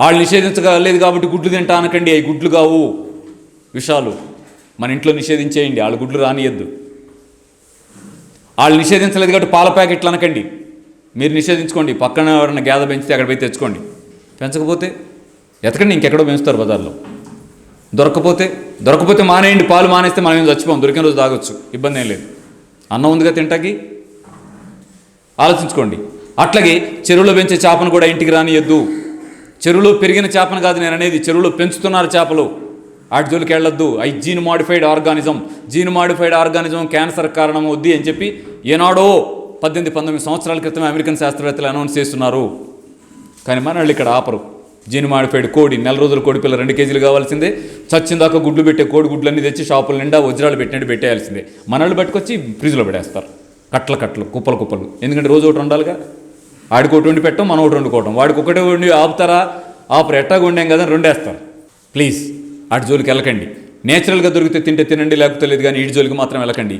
వాళ్ళు నిషేధించలేదు కాబట్టి గుడ్లు తింటా అనకండి అవి గుడ్లు కావు. విషాలు. మన ఇంట్లో నిషేధించేయండి వాళ్ళ గుడ్లు రానియద్దు. వాళ్ళు నిషేధించలేదు కాబట్టి పాల ప్యాకెట్లు అనకండి. మీరు నిషేధించుకోండి పక్కన ఎవరైనా గేద పెంచితే అక్కడ పోయి తెచ్చుకోండి. పెంచకపోతే ఎతకండి ఇంకెక్కడో పెంచుతారు బజార్లో. దొరకపోతే దొరకపోతే మానేయండి పాలు మానేస్తే మనం ఏం చచ్చిపోం దొరికిన రోజు తాగొచ్చు ఇబ్బంది ఏం లేదు. అన్నం ఉందిగా తింటాకి? ఆలోచించుకోండి. అట్లాగే చెరువులో పెంచే చేపను కూడా ఇంటికి రానియద్దు. చెరువులో పెరిగిన చేపను కాదు నేను అనేది చెరువులో పెంచుతున్నారు చేపలు. వాటి జోలికి వెళ్ళొద్దు. I gene modified organism gene modified organism cancer కారణం వద్ది అని చెప్పి ఏనాడో పద్దెనిమిది పంతొమ్మిది సంవత్సరాల క్రితమే అమెరికన్ శాస్త్రవేత్తలు అనౌన్స్ చేస్తున్నారు. కానీ మన వాళ్ళు ఇక్కడ ఆపరు. జీన్ మాడిఫైడ్ కోడి నెల రోజుల కోడి పిల్ల రెండు కేజీలు కావాల్సిందే. చచ్చిందాక గుడ్లు పెట్టే కోడి గుడ్లన్నీ తెచ్చి షాపుల నిండా వజ్రాలు పెట్టినట్టు పెట్టేయాల్సిందే. మనల్ని పట్టుకొచ్చి ఫ్రిడ్జ్లో పడేస్తారు. కట్ల కట్టలు కుప్పలు కుప్పలు. ఎందుకంటే రోజు ఒకటి ఉండాలిగా. ఆడికి ఒకటి వండి పెట్టడం మనం ఒకటి వండుకోవటం వాడికి ఒకటే వండి ఆపుతారా? ఆపరు. ఎట్టాగా వండాం కదా అని రెండేస్తారు. ప్లీజ్ అటు జోలికి వెళ్ళకండి. నేచురల్గా దొరికితే తింటే తినండి లేకపోతే లేదు కానీ ఇటు జోలికి మాత్రం వెళ్ళకండి.